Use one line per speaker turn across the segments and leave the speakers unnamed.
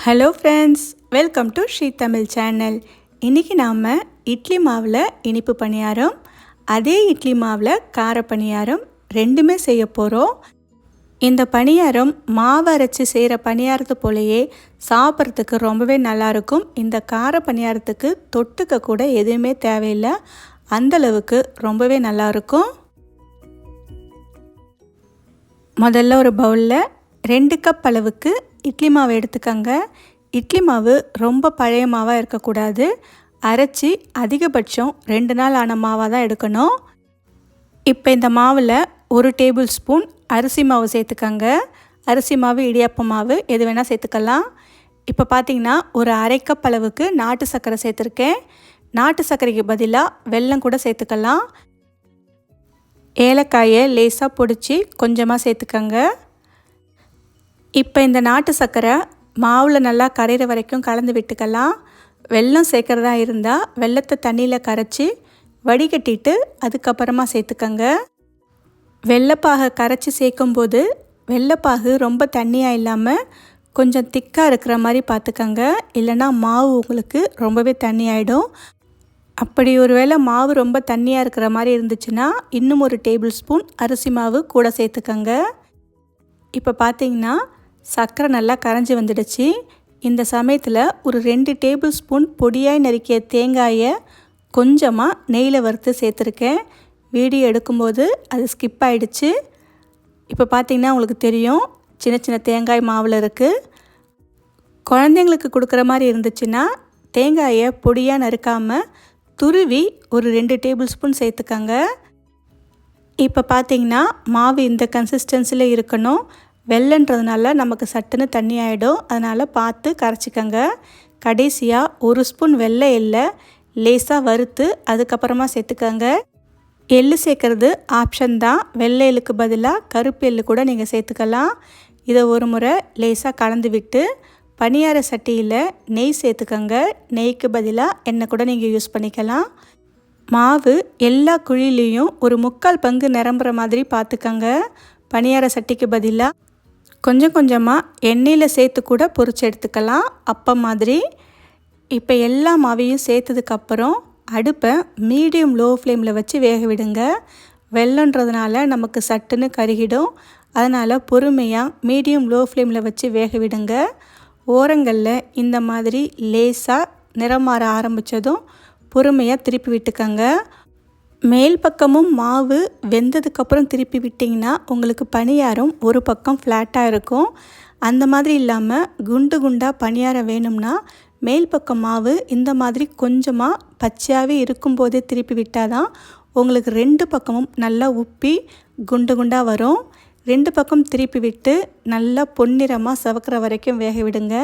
Hello friends welcome to Sri Tamil channel இன்றைக்கி நாம் இட்லி மாவில் இனிப்பு பணியாரம் அதே இட்லி மாவில் கார பணியாரம் ரெண்டுமே செய்ய போகிறோம் இந்த பணியாரம் மாவு அரைச்சி செய்கிற பணியாரத்து போலயே சாப்பிட்றதுக்கு ரொம்பவே நல்லாயிருக்கும் இந்த கார பணியாரத்துக்கு தொட்டுக்க கூட எதுவுமே தேவையில்லை. அந்தளவுக்கு ரொம்பவே நல்லாயிருக்கும் முதல்ல ஒரு பவுலில் ரெண்டு கப் அளவுக்கு இட்லி மாவு எடுத்துக்கோங்க. இட்லி மாவு ரொம்ப பழைய மாவாக இருக்கக்கூடாது. அரைச்சி அதிகபட்சம் ரெண்டு நாள் ஆன மாவாக தான் எடுக்கணும். இப்போ இந்த மாவில் ஒரு டேபிள் ஸ்பூன் அரிசி மாவு சேர்த்துக்கோங்க. அரிசி மாவு இடியாப்ப மாவு எது வேணால் சேர்த்துக்கலாம். இப்போ பார்த்தீங்கன்னா ஒரு அரை கப் அளவுக்கு நாட்டு சர்க்கரை சேர்த்துருக்கேன். நாட்டு சர்க்கரைக்கு பதிலாக வெல்லம் கூட சேர்த்துக்கலாம். ஏலக்காயை லேசாக பொடிச்சு கொஞ்சமாக சேர்த்துக்கோங்க. இப்போ இந்த நாட்டு சர்க்கரை மாவில் நல்லா கரையிற வரைக்கும் கலந்து விட்டுக்கலாம். வெள்ளம் சேர்க்குறதா இருந்தால் வெள்ளத்தை தண்ணியில் கரைச்சி வடிகட்டிட்டு அதுக்கப்புறமா சேர்த்துக்கங்க. வெள்ளைப்பாகை கரைச்சி சேர்க்கும்போது வெள்ளைப்பாகு ரொம்ப தண்ணியாக இல்லாமல் கொஞ்சம் திக்காக இருக்கிற மாதிரி பார்த்துக்கங்க இல்லைனா மாவு உங்களுக்கு ரொம்பவே தண்ணி ஆகிடும் அப்படி ஒரு வேளை மாவு ரொம்ப தண்ணியாக இருக்கிற மாதிரி இருந்துச்சுன்னா இன்னும் ஒரு டேபிள் ஸ்பூன் அரிசி மாவு கூட சேர்த்துக்கங்க. இப்போ பார்த்தீங்கன்னா சர்க்கரை நல்லா கரைஞ்சி வந்துடுச்சு. இந்த சமயத்தில் ஒரு ரெண்டு டேபிள் ஸ்பூன் பொடியாய் நறுக்கிய தேங்காயை கொஞ்சமாக நெய்யில் வறுத்து சேர்த்துருக்கேன். வீடியோ எடுக்கும்போது அது ஸ்கிப் ஆகிடுச்சு இப்போ பார்த்திங்கன்னா உங்களுக்கு தெரியும் சின்ன சின்ன தேங்காய் மாவில் இருக்குது குழந்தைங்களுக்கு கொடுக்குற மாதிரி இருந்துச்சுன்னா தேங்காயை பொடியாக நறுக்காமல் துருவி ஒரு ரெண்டு டேபிள் ஸ்பூன் சேர்த்துக்கங்க. இப்போ பார்த்தீங்கன்னா மாவு இந்த கன்சிஸ்டன்சியில் இருக்கணும். வெள்ளன்றதுனால நமக்கு சட்டுன்னு தண்ணி ஆகிடும் அதனால் பார்த்து கரைச்சிக்கங்க. கடைசியாக ஒரு ஸ்பூன் வெள்ளை எள்ளை லேசாக வறுத்து அதுக்கப்புறமா சேர்த்துக்கங்க. எள்ளு சேர்க்குறது ஆப்ஷன் தான். வெள்ளை எள்ளுக்கு பதிலாக கருப்பு எள்ளு கூட நீங்கள் சேர்த்துக்கலாம். இதை ஒரு முறை லேசாக கலந்து விட்டு பனியார சட்டியில் நெய் சேர்த்துக்கங்க. நெய்க்கு பதிலாக எண்ணெய் கூட நீங்கள் யூஸ் பண்ணிக்கலாம். மாவு எல்லா குழிலையும் ஒரு முக்கால் பங்கு நிரம்புற மாதிரி பார்த்துக்கங்க. பனியார சட்டிக்கு பதிலாக கொஞ்சம் கொஞ்சமாக எண்ணெயில் சேர்த்து கூட பொரிச்சு எடுத்துக்கலாம். அப்போ மாதிரி இப்போ எல்லா மாவையும் சேர்த்ததுக்கப்புறம் அடுப்பை மீடியம் லோ ஃப்ளேமில் வச்சு வேக விடுங்க. வெள்ளன்றதுனால நமக்கு சட்டுன்னு கருகிடும். அதனால் பொறுமையாக மீடியம் லோ ஃப்ளேமில் வச்சு வேக விடுங்க. ஓரங்களில் இந்த மாதிரி லேசாக நிறம் மாற ஆரம்பித்ததும் பொறுமையாக திருப்பி விட்டுக்கங்க. மேல் பக்கமும் மாவு வெந்ததுக்கப்புறம் திருப்பி விட்டிங்கன்னா உங்களுக்கு பணியாரம் ஒரு பக்கம் ஃப்ளாட்டாக இருக்கும். அந்த மாதிரி இல்லாமல் குண்டு குண்டாக பணியாரம் வேணும்னா மேல் பக்கம் மாவு இந்த மாதிரி கொஞ்சமாக பச்சையாகவே இருக்கும்போதே திருப்பி விட்டால் தான் உங்களுக்கு ரெண்டு பக்கமும் நல்லா உப்பி குண்டு குண்டாக வரும். ரெண்டு பக்கம் திருப்பி விட்டு நல்லா பொன்னிறமாக சவக்கிற வரைக்கும் வேக விடுங்க.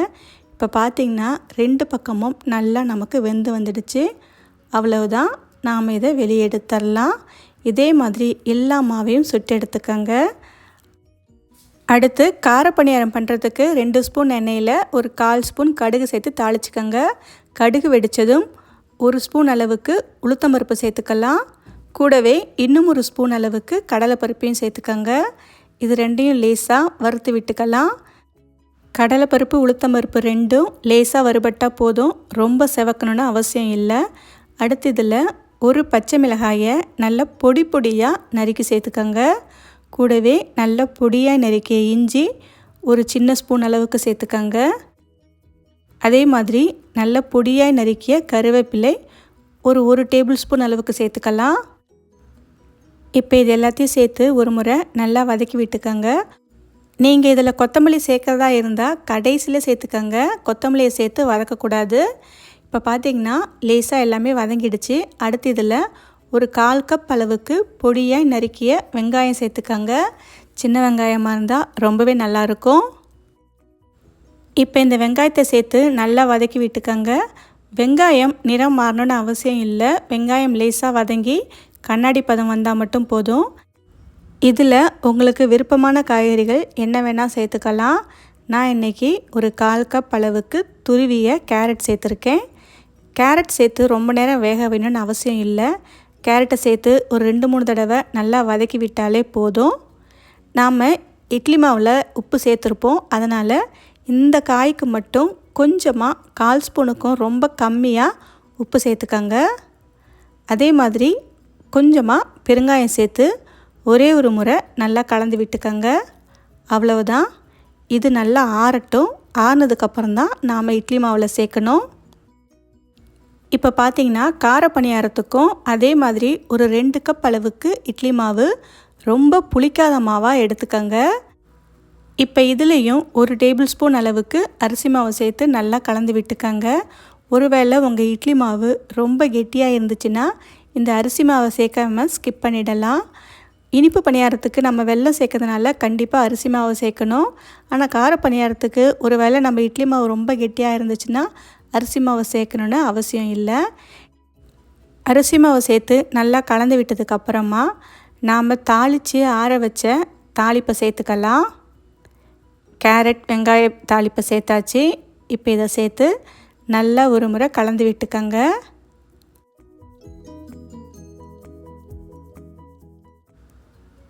இப்போ பார்த்திங்கன்னா ரெண்டு பக்கமும் நல்லா நமக்கு வெந்து வந்துடுச்சு. அவ்வளவுதான். நாம் இதை வெளியெடுத்துடலாம் இதே மாதிரி எல்லா மாவையும் சுட்டு எடுத்துக்கோங்க. அடுத்து கார பணியாரம் பண்ணுறதுக்கு ரெண்டு ஸ்பூன் எண்ணெயில் ஒரு கால் ஸ்பூன் கடுகு சேர்த்து தாளிச்சுக்கோங்க. கடுகு வெடித்ததும் ஒரு ஸ்பூன் அளவுக்கு உளுத்தம்பருப்பு சேர்த்துக்கலாம். கூடவே இன்னும் ஒரு ஸ்பூன் அளவுக்கு கடலைப்பருப்பையும் சேர்த்துக்கோங்க. இது ரெண்டையும் லேசாக வறுத்து விட்டுக்கலாம். கடலைப்பருப்பு உளுத்தம்பருப்பு ரெண்டும் லேசாக வறுபட்டால் போதும். ரொம்ப செவக்கணுன்னு அவசியம் இல்லை. அடுத்து இதில் ஒரு பச்சை மிளகாயை நல்ல பொடி பொடியாக நறுக்கி சேர்த்துக்கோங்க. கூடவே நல்ல பொடியாக நறுக்கிய இஞ்சி ஒரு சின்ன ஸ்பூன் அளவுக்கு சேர்த்துக்கோங்க. அதே மாதிரி நல்ல பொடியாக நறுக்கிய கருவேப்பிலை ஒரு ஒரு டேபிள் ஸ்பூன் அளவுக்கு சேர்த்துக்கலாம். இப்போ இது எல்லாத்தையும் சேர்த்து ஒரு முறை நல்லா வதக்கி விட்டுக்கோங்க. நீங்கள் இதில் கொத்தமல்லி சேர்க்குறதா இருந்தால் கடைசியில் சேர்த்துக்கோங்க. கொத்தமல்லியை சேர்த்து வதக்கக்கூடாது. இப்போ பார்த்தீங்கன்னா லேசாக எல்லாமே வதங்கிடுச்சு. அடுத்து இதில் ஒரு கால் கப் அளவுக்கு பொடியாக நறுக்கிய வெங்காயம் சேர்த்துக்கோங்க. சின்ன வெங்காயமாக இருந்தால் ரொம்பவே நல்லாயிருக்கும். இப்போ இந்த வெங்காயத்தை சேர்த்து நல்லா வதக்கி விட்டுக்கோங்க. வெங்காயம் நிறம் மாறணும்னு அவசியம் இல்லை. வெங்காயம் லேசாக வதங்கி கண்ணாடி பதம் வந்தால் மட்டும் போதும். இதில் உங்களுக்கு விருப்பமான காய்கறிகள் என்ன வேணால் சேர்த்துக்கலாம். நான் இன்றைக்கி ஒரு கால் கப் அளவுக்கு துருவிய கேரட் சேர்த்துருக்கேன். கேரட் சேர்த்து ரொம்ப நேரம் வேக வேணும்னு அவசியம் இல்லை. கேரட்டை சேர்த்து ஒரு ரெண்டு மூணு தடவை நல்லா வதக்கி விட்டாலே போதும். நாம் இட்லி மாவில் உப்பு சேர்த்துருப்போம். அதனால் இந்த காய்க்கு மட்டும் கொஞ்சமாக கால் ஸ்பூனுக்கும் ரொம்ப கம்மியாக உப்பு சேர்த்துக்கங்க. அதே மாதிரி கொஞ்சமாக பெருங்காயம் சேர்த்து ஒரே ஒரு முறை நல்லா கலந்து விட்டுக்கங்க. அவ்வளவுதான். இது நல்லா ஆறட்டும். ஆறுனதுக்கப்புறம் தான் நாம் இட்லி மாவில் சேர்க்கணும். இப்போ பார்த்தீங்கன்னா கார பணியாரத்துக்கும் அதே மாதிரி ஒரு ரெண்டு கப் அளவுக்கு இட்லி மாவு ரொம்ப புளிக்காத மாவாக எடுத்துக்கங்க. இப்போ இதுலேயும் ஒரு டேபிள் ஸ்பூன் அளவுக்கு அரிசி மாவு சேர்த்து நல்லா கலந்து விட்டுக்கங்க. ஒருவேளை உங்கள் இட்லி மாவு ரொம்ப கெட்டியாக இருந்துச்சுன்னா இந்த அரிசி மாவை சேர்க்காம ஸ்கிப் பண்ணிடலாம். இனிப்பு பணியாரத்துக்கு நம்ம வெள்ளம் சேர்க்கறதுனால கண்டிப்பாக அரிசி மாவு சேர்க்கணும். ஆனால் கார பணியாரத்துக்கு ஒரு வேளை நம்ம இட்லி மாவு ரொம்ப கெட்டியாக இருந்துச்சுன்னா அரிசி மாவு சேர்க்கணுன்னு அவசியம் இல்லை. அரிசி மாவு சேர்த்து நல்லா கலந்து விட்டதுக்கப்புறமா நாம் தாளித்து ஆற வச்ச தாளிப்பை சேர்த்துக்கலாம். கேரட் வெங்காய தாளிப்பை சேர்த்தாச்சு. இப்போ இதை சேர்த்து நல்லா ஒரு முறை கலந்து விட்டுக்கங்க.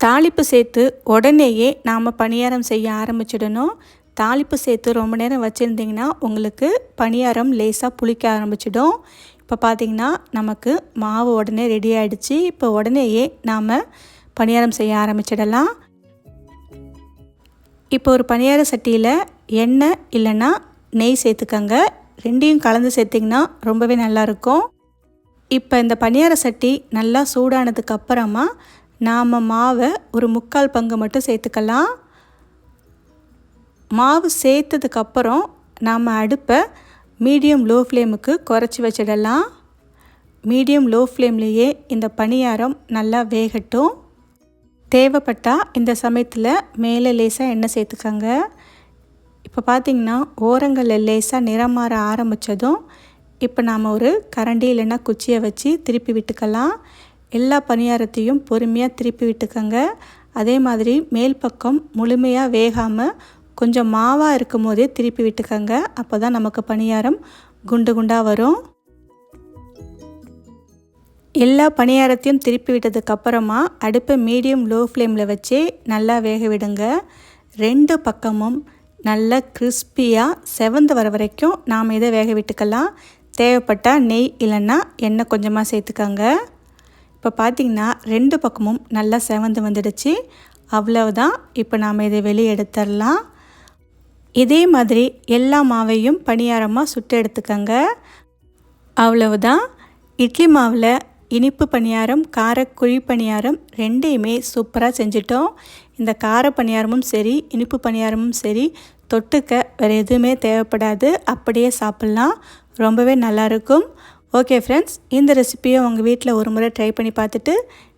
தாளிப்பு சேர்த்து உடனேயே நாம் பணியாரம் செய்ய ஆரம்பிச்சிடணும். தாளிப்பு சேர்த்து ரொம்ப நேரம் வச்சுருந்திங்கன்னா உங்களுக்கு பணியாரம் லேசாக புளிக்க ஆரம்பிச்சிடும். இப்போ பார்த்திங்கன்னா நமக்கு மாவு உடனே ரெடி ஆகிடுச்சு இப்போ உடனேயே நாம் பணியாரம் செய்ய ஆரம்பிச்சிடலாம். இப்போ ஒரு பணியார சட்டியில் எண்ணெய் இல்லைன்னா நெய் சேர்த்துக்கங்க. ரெண்டையும் கலந்து சேர்த்திங்கன்னா ரொம்பவே நல்லாயிருக்கும் இப்போ இந்த பணியார சட்டி நல்லா சூடானதுக்கு அப்புறமா நாம் மாவை ஒரு முக்கால் பங்கு மட்டும் சேர்த்துக்கலாம். மாவு சேர்த்ததுக்கப்புறம் நாம் அடுப்பை மீடியம் லோ ஃப்ளேமுக்கு குறைச்சி வச்சிடலாம். மீடியம் லோ ஃப்ளேம்லேயே இந்த பணியாரம் நல்லா வேகட்டும். தேவைப்பட்டால் இந்த சமயத்தில் மேலே லேசாக எண்ணெய் சேர்த்துக்கோங்க. இப்போ பார்த்திங்கன்னா ஓரங்களில் லேசாக நிறம் மாற ஆரம்பித்ததும் இப்போ நாம் ஒரு கரண்டி இல்லைன்னா குச்சியை வச்சு திருப்பி விட்டுக்கலாம். எல்லா பணியாரத்தையும் பொறுமையாக திருப்பி விட்டுக்கோங்க. அதே மாதிரி மேல் பக்கம் முழுமையாக வேகாமல் கொஞ்சம் மாவாக இருக்கும் போதே திருப்பி விட்டுக்கங்க. அப்போ தான் நமக்கு பணியாரம் குண்டு குண்டாக வரும். எல்லா பணியாரத்தையும் திருப்பி விட்டதுக்கப்புறமா அடுப்பை மீடியம் லோ ஃப்ளேமில் வச்சு நல்லா வேக விடுங்க. ரெண்டு பக்கமும் நல்லா கிறிஸ்பியாக செவந்து வர வரைக்கும் நாம் இதை வேக விட்டுக்கலாம். தேவைப்பட்டால் நெய் இல்லைன்னா எண்ணெய் கொஞ்சமாக சேர்த்துக்கோங்க. இப்போ பார்த்திங்கன்னா ரெண்டு பக்கமும் நல்லா செவந்து வந்துடுச்சு. அவ்வளவுதான். இப்போ நாம் இதை வெளியே எடுத்துடலாம். இதே மாதிரி எல்லா மாவையும் பணியாரமாக சுட்டு எடுத்துக்கோங்க அவ்வளவுதான். இட்லி மாவில் இனிப்பு பணியாரம் கார குழி பணியாரம் ரெண்டையுமே சூப்பராக செஞ்சிட்டோம். இந்த கார பணியாரமும் சரி இனிப்பு பணியாரமும் சரி தொட்டுக்க வேறு எதுவுமே தேவைப்படாது. அப்படியே சாப்பிட்லாம். ரொம்பவே நல்லாயிருக்கும் ஓகே ஃப்ரெண்ட்ஸ் இந்த ரெசிப்பியை உங்கள் வீட்டில் ஒரு முறை ட்ரை பண்ணி பார்த்துட்டு